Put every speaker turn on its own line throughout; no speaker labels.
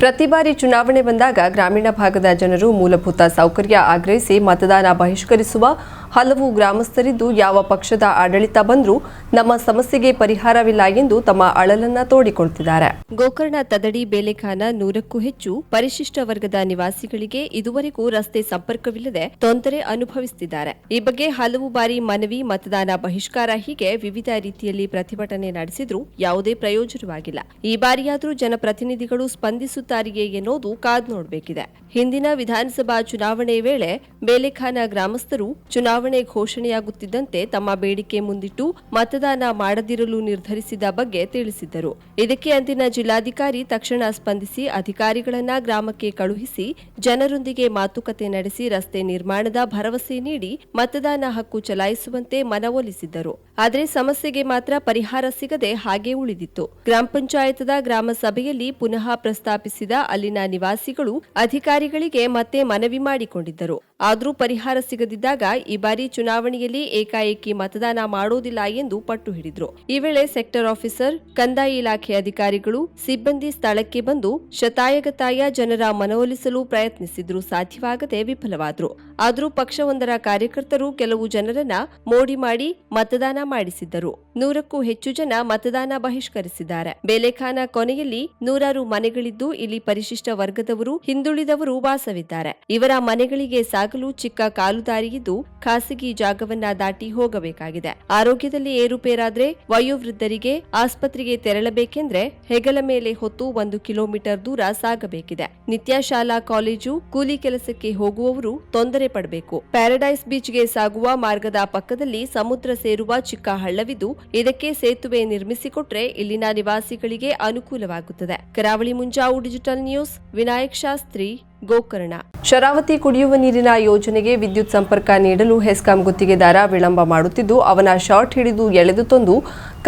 ಪ್ರತಿ ಬಾರಿ ಚುನಾವಣೆ ಬಂದಾಗ ಗ್ರಾಮೀಣ ಭಾಗದ ಜನರು ಮೂಲಭೂತ ಸೌಕರ್ಯ ಆಗ್ರಹಿಸಿ ಮತದಾನ ಬಹಿಷ್ಕರಿಸುವ ಹಲವು ಗ್ರಾಮಸ್ಥರಿದ್ದು ಯಾವ ಪಕ್ಷದ ಆಡಳಿತ ಬಂದರೂ ನಮ್ಮ ಸಮಸ್ಯೆಗೆ ಪರಿಹಾರವಿಲ್ಲ ಎಂದು ತಮ್ಮ ಅಳಲನ್ನ ತೋಡಿಕೊಳ್ತಿದ್ದಾರೆ. ಗೋಕರ್ಣ ತದಡಿ ಬೇಲೆಖಾನ ನೂರಕ್ಕೂ ಹೆಚ್ಚು ಪರಿಶಿಷ್ಟ ವರ್ಗದ ನಿವಾಸಿಗಳಿಗೆ ಇದುವರೆಗೂ ರಸ್ತೆ ಸಂಪರ್ಕವಿಲ್ಲದೆ ತೊಂದರೆ ಅನುಭವಿಸುತ್ತಿದ್ದಾರೆ ಈ ಬಗ್ಗೆ ಹಲವು ಬಾರಿ ಮನವಿ, ಮತದಾನ ಬಹಿಷ್ಕಾರ ಹೀಗೆ ವಿವಿಧ ರೀತಿಯಲ್ಲಿ ಪ್ರತಿಭಟನೆ ನಡೆಸಿದ್ರೂ ಯಾವುದೇ ಪ್ರಯೋಜನವಾಗಿಲ್ಲ. ಈ ಬಾರಿಯಾದರೂ ಜನಪ್ರತಿನಿಧಿಗಳು ಸ್ಪಂದಿಸುತ್ತಾರೆಯೇ ಎನ್ನುವುದು ಕಾದ್ ನೋಡಬೇಕಿದೆ. ಹಿಂದಿನ ವಿಧಾನಸಭಾ ಚುನಾವಣೆ ವೇಳೆ ಬೇಲೆಖಾನ ಗ್ರಾಮಸ್ಥರು ಚುನಾವಣೆ ಘೋಷಣೆಯಾಗುತ್ತಿದ್ದಂತೆ ತಮ್ಮ ಬೇಡಿಕೆ ಮುಂದಿಟ್ಟು ಮತದಾನ ಮಾಡದಿರಲು ನಿರ್ಧರಿಸಿದ ಬಗ್ಗೆ ತಿಳಿಸಿದ್ದರು. ಇದಕ್ಕೆ ಅಂದಿನ ಜಿಲ್ಲಾಧಿಕಾರಿ ತಕ್ಷಣ ಸ್ಪಂದಿಸಿ ಅಧಿಕಾರಿಗಳನ್ನ ಗ್ರಾಮಕ್ಕೆ ಕಳುಹಿಸಿ ಜನರೊಂದಿಗೆ ಮಾತುಕತೆ ನಡೆಸಿ ರಸ್ತೆ ನಿರ್ಮಾಣದ ಭರವಸೆ ನೀಡಿ ಮತದಾನ ಹಕ್ಕು ಚಲಾಯಿಸುವಂತೆ ಮನವೊಲಿಸಿದ್ದರು. ಆದರೆ ಸಮಸ್ಯೆಗೆ ಮಾತ್ರ ಪರಿಹಾರ ಸಿಗದೆ ಹಾಗೆ ಉಳಿದಿತ್ತು. ಗ್ರಾಮ ಪಂಚಾಯತದ ಗ್ರಾಮ ಸಭೆಯಲ್ಲಿ ಪುನಃ ಪ್ರಸ್ತಾಪಿಸಿದ ಅಲ್ಲಿನ ನಿವಾಸಿಗಳು ಅಧಿಕಾರಿಗಳಿಗೆ ಮತ್ತೆ ಮನವಿ ಮಾಡಿಕೊಂಡಿದ್ದರು. ಆದರೂ ಪರಿಹಾರ ಸಿಗದಿದ್ದಾಗ ಈ ಬಾರಿ ಚುನಾವಣೆಯಲ್ಲಿ ಏಕಾಏಕಿ ಮತದಾನ ಮಾಡುವುದಿಲ್ಲ ಎಂದು ಪಟ್ಟು ಹಿಡಿದ್ರು. ಈ ವೇಳೆ ಸೆಕ್ಟರ್ ಆಫೀಸರ್, ಕಂದಾಯ ಇಲಾಖೆ ಅಧಿಕಾರಿಗಳು ಸಿಬ್ಬಂದಿ ಸ್ಥಳಕ್ಕೆ ಬಂದು ಶತಾಯಗತಾಯ ಜನರ ಮನವೊಲಿಸಲು ಪ್ರಯತ್ನಿಸಿದ್ರು ಸಾಧ್ಯವಾಗದೆ ವಿಫಲವಾದ್ರು. ಆದರೂ ಪಕ್ಷವೊಂದರ ಕಾರ್ಯಕರ್ತರು ಕೆಲವು ಜನರನ್ನ ಮೋಡಿ ಮಾಡಿ ಮತದಾನ ಮಾಡಿಸಿದ್ದರು. ನೂರಕ್ಕೂ ಹೆಚ್ಚು ಜನ ಮತದಾನ ಬಹಿಷ್ಕರಿಸಿದ್ದಾರೆ. ಬೇಲೆಖಾನ ಕೊನೆಯಲ್ಲಿ ನೂರಾರು ಮನೆಗಳಿದ್ದು ಇಲ್ಲಿ ಪರಿಶಿಷ್ಟ ವರ್ಗದವರು ಹಿಂದುಳಿದವರು ವಾಸವಿದ್ದಾರೆ. ಇವರ ಮನೆಗಳಿಗೆ ಸಾಗಲು ಚಿಕ್ಕ ಕಾಲುದಾರಿಯಿದ್ದು ಖಾಸಗಿ ಜಾಗವನ್ನ ದಾಟಿ ಹೋಗಬೇಕಾಗಿದೆ. ಆರೋಗ್ಯದಲ್ಲಿ ಏರುಪೇರಾದ್ರೆ ವಯೋವೃದ್ಧರಿಗೆ ಆಸ್ಪತ್ರೆಗೆ ತೆರಳಬೇಕೆಂದ್ರೆ ಹೆಗಲ ಮೇಲೆ ಹೊತ್ತು ಒಂದು ಕಿಲೋಮೀಟರ್ ದೂರ ಸಾಗಬೇಕಿದೆ. ನಿತ್ಯ ಶಾಲಾ, ಕಾಲೇಜು, ಕೂಲಿ ಕೆಲಸಕ್ಕೆ ಹೋಗುವವರು ತೊಂದರೆ ಪಡಬೇಕು. ಪ್ಯಾರಡೈಸ್ ಬೀಚ್ಗೆ ಸಾಗುವ ಮಾರ್ಗದ ಪಕ್ಕದಲ್ಲಿ ಸಮುದ್ರ ಸೇರುವ ಚಿಕ್ಕ ಹಳ್ಳವಿದ್ದು, ಇದಕ್ಕೆ ಸೇತುವೆ ನಿರ್ಮಿಸಿಕೊಟ್ರೆ ಇಲ್ಲಿನ ನಿವಾಸಿಗಳಿಗೆ ಅನುಕೂಲವಾಗುತ್ತದೆ. Karavali Munjavu digital news, Vinayak Shastri. Gokarna. Sharavati ಕುಡಿಯುವ ನೀರಿನ ಯೋಜನೆಗೆ ವಿದ್ಯುತ್ ಸಂಪರ್ಕ ನೀಡಲು ಹೆಸ್ಕಾಂ ಗುತ್ತಿಗೆದಾರ ವಿಳಂಬ ಮಾಡುತ್ತಿದ್ದು, ಅವನ ಶಾರ್ಟ್ ಹಿಡಿದು ಎಳೆದು ತಂದು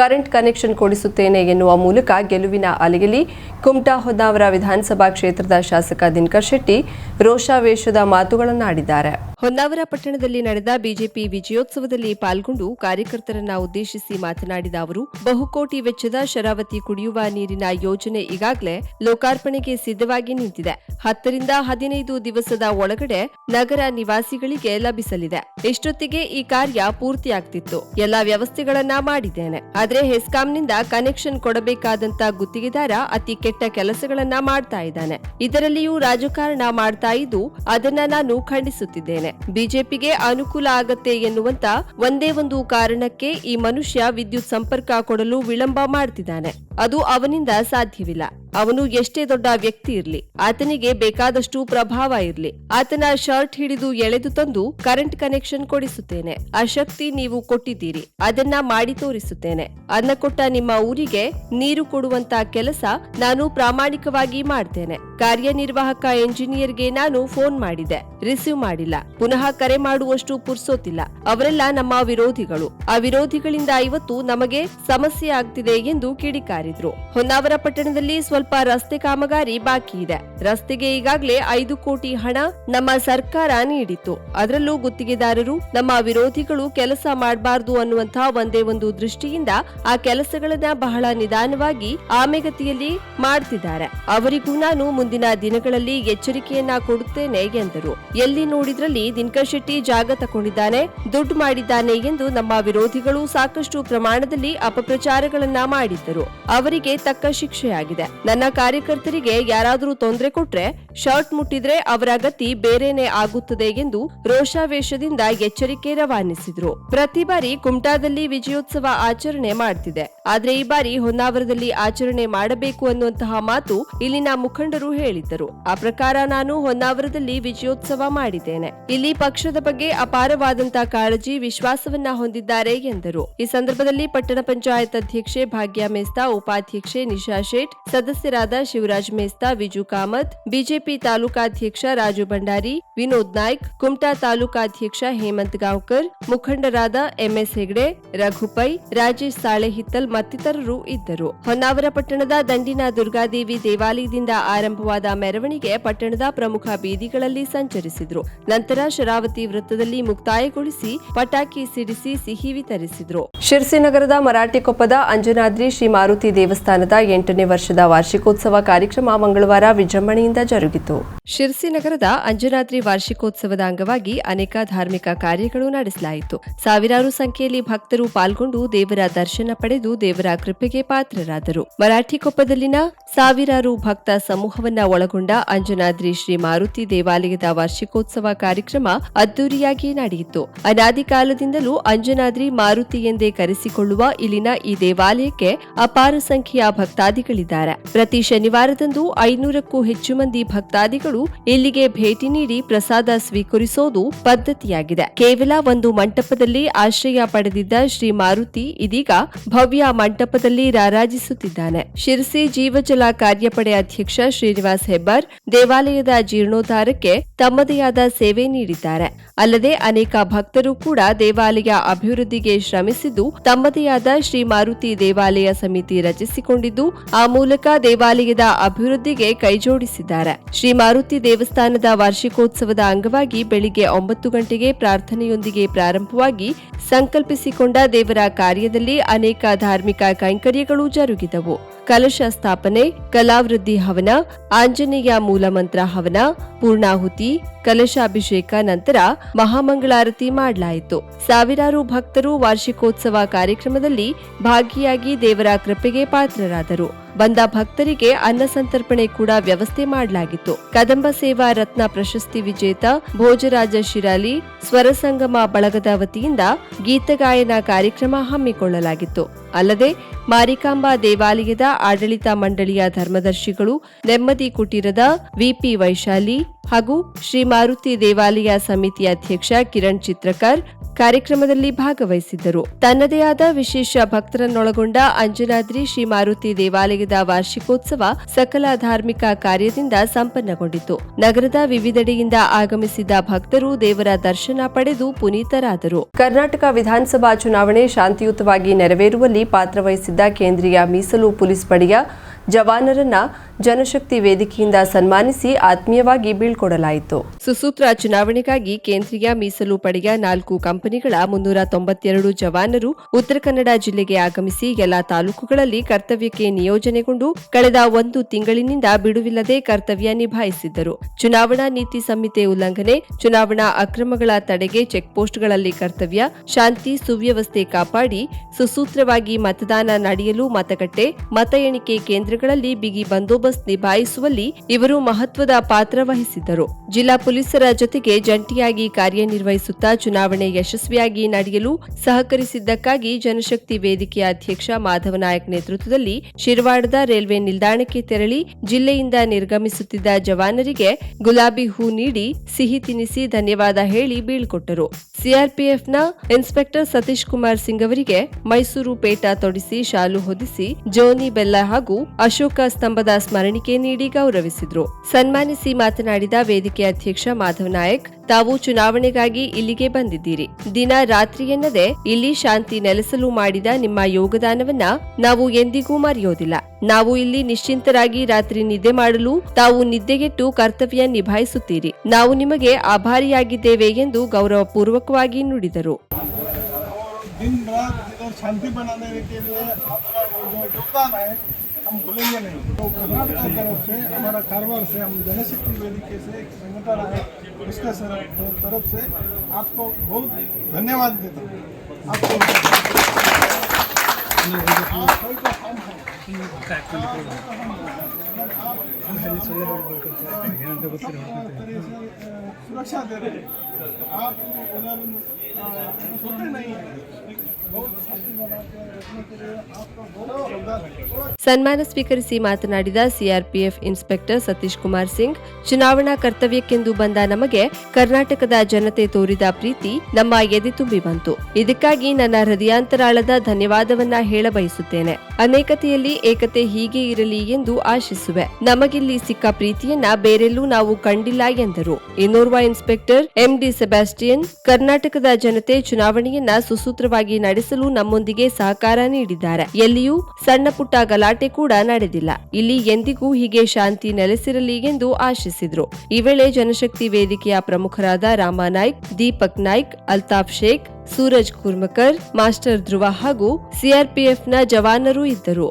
ಕರೆಂಟ್ ಕನೆಕ್ಷನ್ ಕೊಡಿಸುತ್ತೇನೆ ಎನ್ನುವ ಮೂಲಕ ಗೆಲುವಿನ ಅಲೆಯಲ್ಲಿ ಕುಮಟಾ ಹೊನ್ನಾವರ ವಿಧಾನಸಭಾ ಕ್ಷೇತ್ರದ ಶಾಸಕ ದಿನಕರ್ ಶೆಟ್ಟಿ ರೋಷಾವೇಶದ ಮಾತುಗಳನ್ನಾಡಿದ್ದಾರೆ. ಹೊನ್ನಾವರ ಪಟ್ಟಣದಲ್ಲಿ ನಡೆದ ಬಿಜೆಪಿ ವಿಜಯೋತ್ಸವದಲ್ಲಿ ಪಾಲ್ಗೊಂಡು ಕಾರ್ಯಕರ್ತರನ್ನ ಉದ್ದೇಶಿಸಿ ಮಾತನಾಡಿದ ಅವರು, ಬಹುಕೋಟಿ ವೆಚ್ಚದ ಶರಾವತಿ ಕುಡಿಯುವ ನೀರಿನ ಯೋಜನೆ ಈಗಾಗಲೇ ಲೋಕಾರ್ಪಣೆಗೆ ಸಿದ್ಧವಾಗಿ ನಿಂತಿದೆ. ಹತ್ತರಿಂದ ಹದಿನೈದು ದಿವಸದ ಒಳಗಡೆ ನಗರ ನಿವಾಸಿಗಳಿಗೆ ಲಭಿಸಲಿದೆ. ಇಷ್ಟೊತ್ತಿಗೆ ಈ ಕಾರ್ಯ ಪೂರ್ತಿಯಾಗ್ತಿತ್ತು. ಎಲ್ಲಾ ವ್ಯವಸ್ಥೆಗಳನ್ನ ಮಾಡಿದ್ದೇನೆ. ಆದ್ರೆ ಹೆಸ್ಕಾಂನಿಂದ ಕನೆಕ್ಷನ್ ಕೊಡಬೇಕಾದಂತ ಗುತ್ತಿಗೆದಾರ ಅತಿ ಕೆಟ್ಟ ಕೆಲಸಗಳನ್ನ ಮಾಡ್ತಾ ಇದ್ದಾನೆ. ಇದರಲ್ಲಿಯೂ ರಾಜಕಾರಣ ಮಾಡ್ತಾ ಇದ್ದು, ಅದನ್ನ ನಾನು ಖಂಡಿಸುತ್ತಿದ್ದೇನೆ. ಬಿಜೆಪಿಗೆ ಅನುಕೂಲ ಆಗತ್ತೆ ಎನ್ನುವಂತ ಒಂದೇ ಒಂದು ಕಾರಣಕ್ಕೆ ಈ ಮನುಷ್ಯ ವಿದ್ಯುತ್ ಸಂಪರ್ಕ ಕೊಡಲು ವಿಳಂಬ ಮಾಡ್ತಿದ್ದಾನೆ. ಅದು ಅವನಿಂದ ಸಾಧ್ಯವಿಲ್ಲ. ಅವನು ಎಷ್ಟೇ ದೊಡ್ಡ ವ್ಯಕ್ತಿ ಇರ್ಲಿ, ಆತನಿಗೆ ಬೇಕಾದಷ್ಟು ಪ್ರಭಾವ ಇರ್ಲಿ, ಆತನ ಶರ್ಟ್ ಹಿಡಿದು ಎಳೆದು ತಂದು ಕರೆಂಟ್ ಕನೆಕ್ಷನ್ ಕೊಡಿಸುತ್ತೇನೆ. ಆ ಶಕ್ತಿ ನೀವು ಕೊಟ್ಟಿದ್ದೀರಿ, ಅದನ್ನ ಮಾಡಿ ತೋರಿಸುತ್ತೇನೆ. ಅನ್ನ ಕೊಟ್ಟ ನಿಮ್ಮ ಊರಿಗೆ ನೀರು ಕೊಡುವಂತ ಕೆಲಸ ನಾನು ಪ್ರಾಮಾಣಿಕವಾಗಿ ಮಾಡ್ತೇನೆ. ಕಾರ್ಯನಿರ್ವಾಹಕ ಎಂಜಿನಿಯರ್ಗೆ ನಾನು ಫೋನ್ ಮಾಡಿದೆ. ರಿಸೀವ್ ಮಾಡಿಲ್ಲ. ಪುನಃ ಕರೆ ಮಾಡುವಷ್ಟು ಪುರ್ಸೋತಿಲ್ಲ. ಅವರೆಲ್ಲ ನಮ್ಮ ವಿರೋಧಿಗಳು. ಆ ವಿರೋಧಿಗಳಿಂದ ಇವತ್ತು ನಮಗೆ ಸಮಸ್ಯೆ ಆಗ್ತಿದೆ ಎಂದು ಕಿಡಿಕಾರಿದ್ರು. ಹೊನ್ನಾವರ ಪಟ್ಟಣದಲ್ಲಿ ಸ್ವಲ್ಪ ರಸ್ತೆ ಕಾಮಗಾರಿ ಬಾಕಿ ಇದೆ. ರಸ್ತೆಗೆ ಈಗಾಗಲೇ ಐದು ಕೋಟಿ ಹಣ ನಮ್ಮ ಸರ್ಕಾರ ನೀಡಿತ್ತು. ಅದರಲ್ಲೂ ಗುತ್ತಿಗೆದಾರರು ನಮ್ಮ ವಿರೋಧಿಗಳು ಕೆಲಸ ಮಾಡಬಾರದು ಅನ್ನುವಂತಹ ಒಂದೇ ಒಂದು ದೃಷ್ಟಿಯಿಂದ ಆ ಕೆಲಸಗಳನ್ನ ಬಹಳ ನಿಧಾನವಾಗಿ ಆಮೆಗತಿಯಲ್ಲಿ ಮಾಡ್ತಿದ್ದಾರೆ. ಅವರಿಗೂ ನಾನು ಮುಂದಿನ ದಿನಗಳಲ್ಲಿ ಎಚ್ಚರಿಕೆಯನ್ನ ಕೊಡುತ್ತೇನೆ ಎಂದರು. ಎಲ್ಲಿ ನೋಡಿದ್ರಲ್ಲಿ ದಿನಕರ್ ಶೆಟ್ಟಿ ಜಾಗ ತಗೊಂಡಿದ್ದಾನೆ ದುಡ್ಡು ಮಾಡಿದ್ದಾನೆ ಎಂದು ನಮ್ಮ ವಿರೋಧಿಗಳು ಸಾಕಷ್ಟು ಪ್ರಮಾಣದಲ್ಲಿ ಅಪಪ್ರಚಾರಗಳನ್ನ ಮಾಡಿದ್ದರು. ಅವರಿಗೆ ತಕ್ಕ ಶಿಕ್ಷೆಯಾಗಿದೆ. ನನ್ನ ಕಾರ್ಯಕರ್ತರಿಗೆ ಯಾರಾದರೂ ತೊಂದರೆ ಕೊಟ್ರೆ ಶರ್ಟ್ ಮುಟ್ಟಿದ್ರೆ ಅವರ ಗತಿ ಬೇರೇನೆ ಆಗುತ್ತದೆ ಎಂದು ರೋಷಾವೇಶದಿಂದ ಎಚ್ಚರಿಕೆ ರವಾನಿಸಿದ್ರು. ಪ್ರತಿ ಬಾರಿ ಕುಮಟಾದಲ್ಲಿ ವಿಜಯೋತ್ಸವ ಆಚರಣೆ ಮಾಡ್ತಿದೆ. ಆದ್ರೆ ಈ ಬಾರಿ ಹೊನ್ನಾವರದಲ್ಲಿ ಆಚರಣೆ ಮಾಡಬೇಕು ಅನ್ನುವಂತಹ ಮಾತು ಇಲ್ಲಿನ ಮುಖಂಡರು ಹೇಳಿದ್ದರು. ಆ ಪ್ರಕಾರ ನಾನು ಹೊನ್ನಾವರದಲ್ಲಿ ವಿಜಯೋತ್ಸವ ಮಾಡಿದ್ದೇನೆ. ಇಲ್ಲಿ ಪಕ್ಷದ ಬಗ್ಗೆ ಅಪಾರವಾದಂತಹ ಕಾಳಜಿ, ವಿಶ್ವಾಸವನ್ನ ಹೊಂದಿದ್ದಾರೆ ಎಂದರು. ಈ ಸಂದರ್ಭದಲ್ಲಿ ಪಟ್ಟಣ ಪಂಚಾಯತ್ ಅಧ್ಯಕ್ಷೆ ಭಾಗ್ಯ ಮೇಸ್ತಾ, ಉಪಾಧ್ಯಕ್ಷೆ ನಿಶಾ ಶೇಟ್, ಸದಸ್ಯರಾದ ಶಿವರಾಜ್ ಮೇಸ್ತಾ, ವಿಜು ಕಾಮತ್, ಬಿಜೆಪಿ ಬಿಜೆಪಿ ತಾಲೂಕಾಧ್ಯಕ್ಷ ರಾಜು ಭಂಡಾರಿ, ವಿನೋದ್ ನಾಯ್ಕ್, ಕುಮಟಾ ತಾಲೂಕಾಧ್ಯಕ್ಷ ಹೇಮಂತ್ ಗಾಂವ್ಕರ್, ಮುಖಂಡರಾದ ಎಂಎಸ್ ಹೆಗ್ಡೆ ರಘುಪೈ ರಾಜೇಶ್ ಸಾಳೆಹಿತ್ತಲ್ ಮತ್ತಿತರರು ಇದ್ದರು. ಹೊನ್ನಾವರ ಪಟ್ಟಣದ ದಂಡಿನ ದುರ್ಗಾದೇವಿ ದೇವಾಲಯದಿಂದ ಆರಂಭವಾದ ಮೆರವಣಿಗೆ ಪಟ್ಟಣದ ಪ್ರಮುಖ ಬೀದಿಗಳಲ್ಲಿ ಸಂಚರಿಸಿದ್ರು. ನಂತರ ಶರಾವತಿ ವೃತ್ತದಲ್ಲಿ ಮುಕ್ತಾಯಗೊಳಿಸಿ ಪಟಾಕಿ ಸಿಡಿಸಿ ಸಿಹಿ ವಿತರಿಸಿದ್ರು. ಶಿರ್ಸಿ ನಗರದ ಮರಾಠಿಕೊಪ್ಪದ ಅಂಜನಾದ್ರಿ ಶ್ರೀ ಮಾರುತಿ ದೇವಸ್ಥಾನದ ಎಂಟನೇ ವರ್ಷದ ವಾರ್ಷಿಕೋತ್ಸವ ಕಾರ್ಯಕ್ರಮ ಮಂಗಳವಾರ ವಿಜೃಂಭಣೆಯಿಂದ ಜರುಗಿತು. ಶಿರ್ಸಿ ನಗರದ ಅಂಜನಾದ್ರಿ ವಾರ್ಷಿಕೋತ್ಸವದ ಅಂಗವಾಗಿ ಅನೇಕ ಧಾರ್ಮಿಕ ಕಾರ್ಯಗಳು ನಡೆಸಲಾಯಿತು. ಸಾವಿರಾರು ಸಂಖ್ಯೆಯಲ್ಲಿ ಭಕ್ತರು ಪಾಲ್ಗೊಂಡು ದೇವರ ದರ್ಶನ ಪಡೆದು ದೇವರ ಕೃಪೆಗೆ ಪಾತ್ರರಾದರು. ಮರಾಠಿ ಕೊಪ್ಪದಲ್ಲಿನ ಸಾವಿರಾರು ಭಕ್ತ ಸಮೂಹವನ್ನ ಒಳಗೊಂಡ ಅಂಜನಾದ್ರಿ ಶ್ರೀ ಮಾರುತಿ ದೇವಾಲಯದ ವಾರ್ಷಿಕೋತ್ಸವ ಕಾರ್ಯಕ್ರಮ ಅದ್ದೂರಿಯಾಗಿ ನಡೆಯಿತು. ಅನಾದಿ ಕಾಲದಿಂದಲೂ ಅಂಜನಾದ್ರಿ ಮಾರುತಿ ಎಂದೇ ಕರೆಸಿಕೊಳ್ಳುವ ಇಲ್ಲಿನ ಈ ದೇವಾಲಯಕ್ಕೆ ಅಪಾರ ಸಂಖ್ಯೆಯ ಭಕ್ತಾದಿಗಳಿದ್ದಾರೆ. ಪ್ರತಿ ಶನಿವಾರದಂದು ಐನೂರಕ್ಕೂ ಹೆಚ್ಚು ಮಂದಿ ಭಕ್ತಾದಿಗಳು ಇಲ್ಲಿಗೆ ಭೇಟಿ ನೀಡಿ ಪ್ರಸಾದ ಸ್ವೀಕರಿಸೋದು ಪದ್ಧತಿಯಾಗಿದೆ. ಕೇವಲ ಒಂದು ಮಂಟಪದಲ್ಲಿ ಆಶ್ರಯ ಪಡೆದಿದ್ದ ಶ್ರೀ ಮಾರುತಿ ಇದೀಗ ಭವ್ಯ ಮಂಟಪದಲ್ಲಿ ರಾರಾಜಿಸುತ್ತಿದ್ದಾನೆ. ಶಿರಸಿ ಜೀವಜಲ ಕಾರ್ಯಪಡೆ ಅಧ್ಯಕ್ಷ ಶ್ರೀನಿವಾಸ್ ಹೆಬ್ಬಾರ್ ದೇವಾಲಯದ ಜೀರ್ಣೋದ್ಧಾರಕ್ಕೆ ತಮ್ಮದೇ ಆದ ಸೇವೆ ನೀಡಿದ್ದಾರೆ. ಅಲ್ಲದೆ ಅನೇಕ ಭಕ್ತರು ಕೂಡ ದೇವಾಲಯ ಅಭಿವೃದ್ಧಿಗೆ ಶ್ರಮಿಸಿದ್ದು, ತಮ್ಮದೇ ಆದ ಶ್ರೀ ಮಾರುತಿ ದೇವಾಲಯ ಸಮಿತಿ ರಚಿಸಿಕೊಂಡಿದ್ದು, ಆ ಮೂಲಕ ದೇವಾಲಯದ ಅಭಿವೃದ್ಧಿಗೆ ಕೈಜೋಡಿಸಿದ್ದಾರೆ. ಶ್ರೀ ಮಾರುತಿ ದೇವಸ್ಥಾನದ ವಾರ್ಷಿಕೋತ್ಸವದ ಅಂಗವಾಗಿ ಬೆಳಿಗ್ಗೆ ಒಂಬತ್ತು ಗಂಟೆಗೆ ಪ್ರಾರ್ಥನೆಯೊಂದಿಗೆ ಪ್ರಾರಂಭವಾಗಿ ಸಂಕಲ್ಪಿಸಿಕೊಂಡ ದೇವರ ಕಾರ್ಯದಲ್ಲಿ ಅನೇಕ ಧಾರ್ಮಿಕ ಕೈಂಕರ್ಯಗಳು ಜರುಗಿದವು. ಕಲಶ ಸ್ಥಾಪನೆ, ಕಲಾವೃದ್ಧಿ ಹವನ, ಆಂಜನೇಯ ಮೂಲಮಂತ್ರ ಹವನ, ಪೂರ್ಣಾಹುತಿ, ಕಲಶಾಭಿಷೇಕ ನಂತರ ಮಹಾಮಂಗಳಾರತಿ ಮಾಡಲಾಯಿತು. ಸಾವಿರಾರು ಭಕ್ತರು ವಾರ್ಷಿಕೋತ್ಸವ ಕಾರ್ಯಕ್ರಮದಲ್ಲಿ ಭಾಗಿಯಾಗಿ ದೇವರ ಕೃಪೆಗೆ ಪಾತ್ರರಾದರು. ಬಂದ ಭಕ್ತರಿಗೆ ಅನ್ನ ಸಂತರ್ಪಣೆ ಕೂಡ ವ್ಯವಸ್ಥೆ ಮಾಡಲಾಗಿತ್ತು. ಕದಂಬ ಸೇವಾ ರತ್ನ ಪ್ರಶಸ್ತಿ ವಿಜೇತ ಭೋಜರಾಜ ಶಿರಾಲಿ ಸ್ವರಸಂಗಮ ಬಳಗದ ವತಿಯಿಂದ ಗೀತಗಾಯನ ಕಾರ್ಯಕ್ರಮ ಹಮ್ಮಿಕೊಳ್ಳಲಾಗಿತ್ತು. ಅಲ್ಲದೆ ಮಾರಿಕಾಂಬಾ ದೇವಾಲಯದ ಆಡಳಿತ ಮಂಡಳಿಯ ಧರ್ಮದರ್ಶಿಗಳು ನೆಮ್ಮದಿ ಕುಟೀರದ ವಿಪಿ ವೈಶಾಲಿ ಹಾಗೂ ಶ್ರೀ ಮಾರುತಿ ದೇವಾಲಯ ಸಮಿತಿ ಅಧ್ಯಕ್ಷ ಕಿರಣ್ ಚಿತ್ರಕರ್ ಕಾರ್ಯಕ್ರಮದಲ್ಲಿ ಭಾಗವಹಿಸಿದ್ದರು. ತನ್ನದೇ ಆದ ವಿಶೇಷ ಭಕ್ತರನ್ನೊಳಗೊಂಡ ಅಂಜನಾದ್ರಿ ಶ್ರೀ ಮಾರುತಿ ದೇವಾಲಯದ ವಾರ್ಷಿಕೋತ್ಸವ ಸಕಲ ಧಾರ್ಮಿಕ ಕಾರ್ಯದಿಂದ ಸಂಪನ್ನಗೊಂಡಿತು. ನಗರದ ವಿವಿಧೆಡೆಯಿಂದ ಆಗಮಿಸಿದ ಭಕ್ತರು ದೇವರ ದರ್ಶನ ಪಡೆದು ಪುನೀತರಾದರು. ಕರ್ನಾಟಕ ವಿಧಾನಸಭಾ ಚುನಾವಣೆ ಶಾಂತಿಯುತವಾಗಿ ನೆರವೇರುವಲ್ಲಿ ಪಾತ್ರವಹಿಸಿದ್ದ ಕೇಂದ್ರೀಯ ಮೀಸಲು ಪೊಲೀಸ್ ಪಡೆಯ ಜವಾನರನ್ನ ಜನಶಕ್ತಿ ವೇದಿಕೆಯಿಂದ ಸನ್ಮಾನಿಸಿ ಆತ್ಮೀಯವಾಗಿ ಬೀಳ್ಕೊಡಲಾಯಿತು. ಸುಸೂತ್ರ ಚುನಾವಣೆಗಾಗಿ ಕೇಂದ್ರೀಯ ಮೀಸಲು ಪಡೆಯ ನಾಲ್ಕು ಕಂಪನಿಗಳ ಮುನ್ನೂರ ತೊಂಬತ್ತೆರಡು ಜವಾನರು ಉತ್ತರ ಕನ್ನಡ ಜಿಲ್ಲೆಗೆ ಆಗಮಿಸಿ ಎಲ್ಲಾ ತಾಲೂಕುಗಳಲ್ಲಿ ಕರ್ತವ್ಯಕ್ಕೆ ನಿಯೋಜನೆಗೊಂಡು ಕಳೆದ ಒಂದು ತಿಂಗಳಿನಿಂದ ಬಿಡುವಿಲ್ಲದೆ ಕರ್ತವ್ಯ ನಿಭಾಯಿಸಿದ್ದರು. ಚುನಾವಣಾ ನೀತಿ ಸಂಹಿತೆ ಉಲ್ಲಂಘನೆ, ಚುನಾವಣಾ ಅಕ್ರಮಗಳ ತಡೆಗೆ ಚೆಕ್ಪೋಸ್ಟ್ಗಳಲ್ಲಿ ಕರ್ತವ್ಯ, ಶಾಂತಿ, ಸುವ್ಯವಸ್ಥೆ ಕಾಪಾಡಿ, ಸುಸೂತ್ರವಾಗಿ ಮತದಾನ ನಡೆಯಲು ಮತಗಟ್ಟೆ, ಮತ ಎಣಿಕೆ ಕೇಂದ್ರಗಳಲ್ಲಿ ಬಿಗಿ ಬಂದೋಬಸ್ತ್ ನಿಭಾಯಿಸುವಲ್ಲಿ ಇವರು ಮಹತ್ವದ ಪಾತ್ರ ವಹಿಸಿದ್ದರು. ಜಿಲ್ಲಾ ಪೊಲೀಸರ ಜೊತೆಗೆ ಜಂಟಿಯಾಗಿ ಕಾರ್ಯನಿರ್ವಹಿಸುತ್ತಾ ಚುನಾವಣೆ ಯಶಸ್ವಿಯಾಗಿ ನಡೆಯಲು ಸಹಕರಿಸಿದ್ದಕ್ಕಾಗಿ ಜನಶಕ್ತಿ ವೇದಿಕೆಯ ಅಧ್ಯಕ್ಷ ಮಾಧವ ನಾಯಕ್ ನೇತೃತ್ವದಲ್ಲಿ ಶಿರವಾಡದ ರೈಲ್ವೆ ನಿಲ್ದಾಣಕ್ಕೆ ತೆರಳಿ ಜಿಲ್ಲೆಯಿಂದ ನಿರ್ಗಮಿಸುತ್ತಿದ್ದ ಜವಾನರಿಗೆ ಗುಲಾಬಿ ಹೂ ನೀಡಿ ಸಿಹಿ ತಿನ್ನಿಸಿ ಧನ್ಯವಾದ ಹೇಳಿ ಬೀಳ್ಕೊಟ್ಟರು. ಸಿಆರ್ಪಿಎಫ್ನ ಇನ್ಸ್ಪೆಕ್ಟರ್ ಸತೀಶ್ ಕುಮಾರ್ ಸಿಂಗ್ ಅವರಿಗೆ ಮೈಸೂರು ಪೇಟ ತೊಡಿಸಿ ಶಾಲು ಹೊದಿಸಿ ಜೋನಿ ಬೆಲ್ಲ ಹಾಗೂ ಅಶೋಕ ಸ್ತಂಭದ ಸ್ಮರಣಿಕೆ ನೀಡಿ ಗೌರವಿಸಿದ್ರು ಸನ್ಮಾನಿಸಿ ಮಾತನಾಡಿದ ವೇದಿಕೆ ಅಧ್ಯಕ್ಷ ಮಾಧವ್ ನಾಯಕ್ ತಾವು ಚುನಾವಣೆಗಾಗಿ ಇಲ್ಲಿಗೆ ಬಂದಿದ್ದೀರಿ ದಿನ ರಾತ್ರಿ ಎನ್ನದೆ ಇಲ್ಲಿ ಶಾಂತಿ ನೆಲೆಸಲು ಮಾಡಿದ ನಿಮ್ಮ ಯೋಗದಾನವನ್ನ ನಾವು ಎಂದಿಗೂ ಮರೆಯೋದಿಲ್ಲ ನಾವು ಇಲ್ಲಿ ನಿಶ್ಚಿಂತರಾಗಿ ರಾತ್ರಿ ನಿದ್ದೆ ಮಾಡಲು ತಾವು ನಿದ್ದೆಗೆಟ್ಟು ಕರ್ತವ್ಯ ನಿಭಾಯಿಸುತ್ತೀರಿ ನಾವು ನಿಮಗೆ ಆಭಾರಿಯಾಗಿದ್ದೇವೆ ಎಂದು ಗೌರವಪೂರ್ವಕವಾಗಿ ನುಡಿದರು
दिन रात इधर शांति बनाने के लिए आपका वो जो योगदान है हम भूलेंगे नहीं। तो कर्नाटक की तरफ़ से, हमारा कारवार से, हम जनशक्ति वेदिके से एक संगठन है उसके तरफ़ से आपको बहुत धन्यवाद देता हूँ। आपको। सुरक्षा दे रहे आप उधर सोते नहीं है।
ಸನ್ಮಾನ ಸ್ವೀಕರಿಸಿ ಮಾತನಾಡಿದ ಸಿಆರ್ಪಿಎಫ್ ಇನ್ಸ್ಪೆಕ್ಟರ್ ಸತೀಶ್ ಕುಮಾರ್ ಸಿಂಗ್, ಚುನಾವಣಾ ಕರ್ತವ್ಯಕ್ಕೆಂದು ಬಂದ ನಮಗೆ ಕರ್ನಾಟಕದ ಜನತೆ ತೋರಿದ ಪ್ರೀತಿ ನಮ್ಮ ಎದೆ ತುಂಬಿ ಬಂತು. ಇದಕ್ಕಾಗಿ ನನ್ನ ಹೃದಯಾಂತರಾಳದ ಧನ್ಯವಾದವನ್ನ ಹೇಳಬಯಸುತ್ತೇನೆ ಅನೇಕತೆಯಲ್ಲಿ ಏಕತೆ ಹೀಗೆ ಇರಲಿ ಎಂದು ಆಶಿಸುವೆ. ನಮಗಿಲ್ಲಿ ಸಿಕ್ಕ ಪ್ರೀತಿಯನ್ನ ಬೇರೆಲ್ಲೂ ನಾವು ಕಂಡಿಲ್ಲ ಎಂದರು. ಇನ್ನೋರ್ವ ಇನ್ಸ್ಪೆಕ್ಟರ್ ಎಂಡಿ ಸೆಬಾಸ್ಟಿಯನ್, ಕರ್ನಾಟಕದ ಜನತೆ ಚುನಾವಣೆಯನ್ನ ಸುಸೂತ್ರವಾಗಿ ನಡೆಸಿ ನಡೆಸಲು ನಮ್ಮೊಂದಿಗೆ ಸಹಕಾರ ನೀಡಿದ್ದಾರೆ. ಎಲ್ಲಿಯೂ ಸಣ್ಣ ಪುಟ್ಟ ಗಲಾಟೆ ಕೂಡ ನಡೆದಿಲ್ಲ. ಇಲ್ಲಿ ಎಂದಿಗೂ ಹೀಗೆ ಶಾಂತಿ ನೆಲೆಸಿರಲಿ ಎಂದು ಆಶಿಸಿದ್ರು. ಈ ವೇಳೆ ಜನಶಕ್ತಿ ವೇದಿಕೆಯ ಪ್ರಮುಖರಾದ ರಾಮಾ ನಾಯ್ಕ್ ದೀಪಕ್ ನಾಯ್ಕ್, ಅಲ್ತಾಫ್ ಶೇಖ್, ಸೂರಜ್ ಕುರ್ಮಕರ್, ಮಾಸ್ಟರ್ ಧ್ರುವ ಹಾಗೂ ಸಿಆರ್ಪಿಎಫ್ನ ಜವಾನರು ಇದ್ದರು.